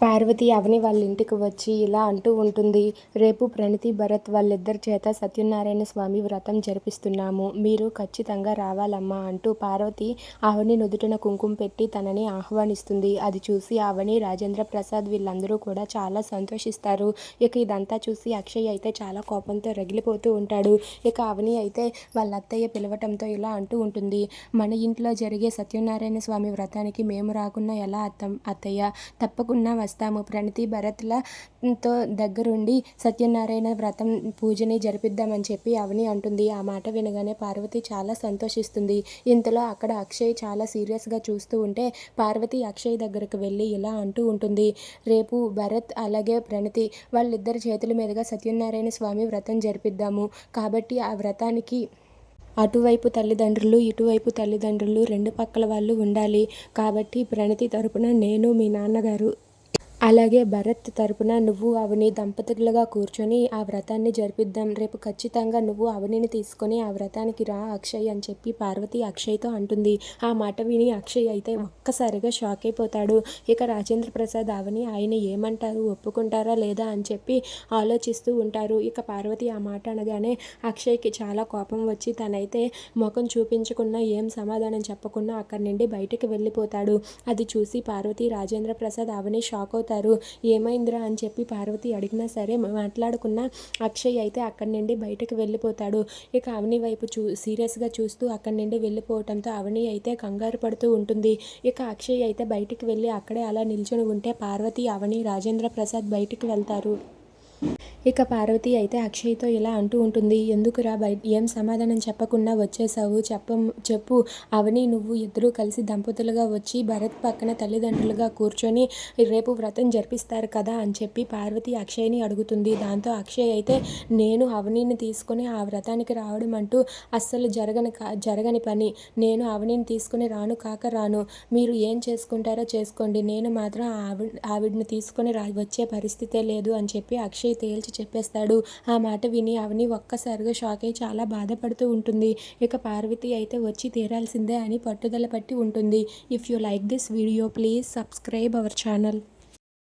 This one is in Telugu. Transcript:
పార్వతి అవని వాళ్ళ ఇంటికి వచ్చి ఇలా అంటూ ఉంటుంది రేపు ప్రణతి భరత్ వాళ్ళిద్దరి చేత సత్యనారాయణ స్వామి వ్రతం జరిపిస్తున్నాము. మీరు ఖచ్చితంగా రావాలమ్మా అంటూ పార్వతి అవని నుదుటిన కుంకుమ పెట్టి తనని ఆహ్వానిస్తుంది. అది చూసి అవని రాజేంద్ర ప్రసాద్ వీళ్ళందరూ కూడా చాలా సంతోషిస్తారు. ఇక ఇదంతా చూసి అక్షయ్ అయితే చాలా కోపంతో రగిలిపోతూ ఉంటాడు. ఇక అవని అయితే వాళ్ళ అత్తయ్య పిలవటంతో ఇలా అంటూ ఉంటుంది మన ఇంట్లో జరిగే సత్యనారాయణ స్వామి వ్రతానికి మేము రాకున్నా ఎలా అత్త అత్తయ్య? తప్పకుండా వస్తాము ప్రణతి భరత్లతో దగ్గరుండి సత్యనారాయణ వ్రతం పూజని జరిపిద్దామని చెప్పి అవని అంటుంది. ఆ మాట వినగానే పార్వతి చాలా సంతోషిస్తుంది. ఇంతలో అక్కడ అక్షయ్ చాలా సీరియస్గా చూస్తూ ఉంటే పార్వతి అక్షయ్ దగ్గరకు వెళ్ళి ఇలా అంటూ ఉంటుంది. రేపు భరత్ అలాగే ప్రణతి వాళ్ళిద్దరి చేతుల మీదుగా సత్యనారాయణ స్వామి వ్రతం జరిపిద్దాము. కాబట్టి ఆ వ్రతానికి అటువైపు తల్లిదండ్రులు ఇటువైపు తల్లిదండ్రులు రెండు పక్కల వాళ్ళు ఉండాలి. కాబట్టి ప్రణతి తరపున నేను మీ నాన్నగారు అలాగే భరత్ తరపున నువ్వు అవని దంపతులుగా కూర్చొని ఆ వ్రతాన్ని జరిపిద్దాం. రేపు ఖచ్చితంగా నువ్వు అవనిని తీసుకొని ఆ వ్రతానికి రా అక్షయ్ అని చెప్పి పార్వతి అక్షయ్తో అంటుంది. ఆ మాట విని అక్షయ్ అయితే ఒక్కసారిగా షాక్ అయిపోతాడు. ఇక రాజేంద్ర ప్రసాద్ అవని ఆయన ఏమంటారు? ఒప్పుకుంటారా లేదా అని చెప్పి ఆలోచిస్తూ ఉంటారు. ఇక పార్వతి ఆ మాట అనగానే అక్షయ్కి చాలా కోపం వచ్చి తనైతే ముఖం చూపించకుండా ఏం సమాధానం చెప్పకుండా అక్కడి నుండి బయటకు వెళ్ళిపోతాడు. అది చూసి పార్వతి రాజేంద్ర ప్రసాద్ అవని షాక్ అవుతారు ఏమైందిరా అని చెప్పి పార్వతి అడిగినా సరే మాట్లాడుకున్న అక్షయ్ అయితే అక్కడి నుండి బయటకు వెళ్ళిపోతాడు. ఇక అవని వైపు చూ సీరియస్గా చూస్తూ అక్కడి నుండి వెళ్ళిపోవటంతో అవని అయితే కంగారు పడుతూ ఉంటుంది. ఇక అక్షయ్ అయితే బయటికి వెళ్ళి అక్కడే అలా నిల్చొని ఉంటే పార్వతి అవని రాజేంద్ర ప్రసాద్ బయటికి వెళ్తారు. ఇక పార్వతి అయితే అక్షయ్తో ఇలా అంటూ ఉంటుంది ఎందుకురా బయట ఏం సమాధానం చెప్పకుండా వచ్చేసావు చెప్ప చెప్పు. అవని నువ్వు ఇద్దరూ కలిసి దంపతులుగా వచ్చి భరత్ పక్కన తల్లిదండ్రులుగా కూర్చొని రేపు వ్రతం జరిపిస్తారు కదా అని చెప్పి పార్వతి అక్షయ్ని అడుగుతుంది. దాంతో అక్షయ్ అయితే నేను అవనిని తీసుకొని ఆ వ్రతానికి రావడం అంటూ అస్సలు జరగని కా జరగని పని. నేను అవనిని తీసుకుని రాను కాక రాను. మీరు ఏం చేసుకుంటారో చేసుకోండి. నేను మాత్రం ఆవిడ ఆవిడని తీసుకొని రా వచ్చే పరిస్థితే లేదు అని చెప్పి అక్షయ్ తేల్చి చెప్పేస్తాడు. ఆ మాట విని అవని ఒక్కసారిగా షాక్ అయి చాలా బాధపడుతూ ఉంటుంది. ఇక పార్వతి అయితే వచ్చి తీరాల్సిందే అని పట్టుదల పట్టి ఉంటుంది. If you like this video please subscribe our channel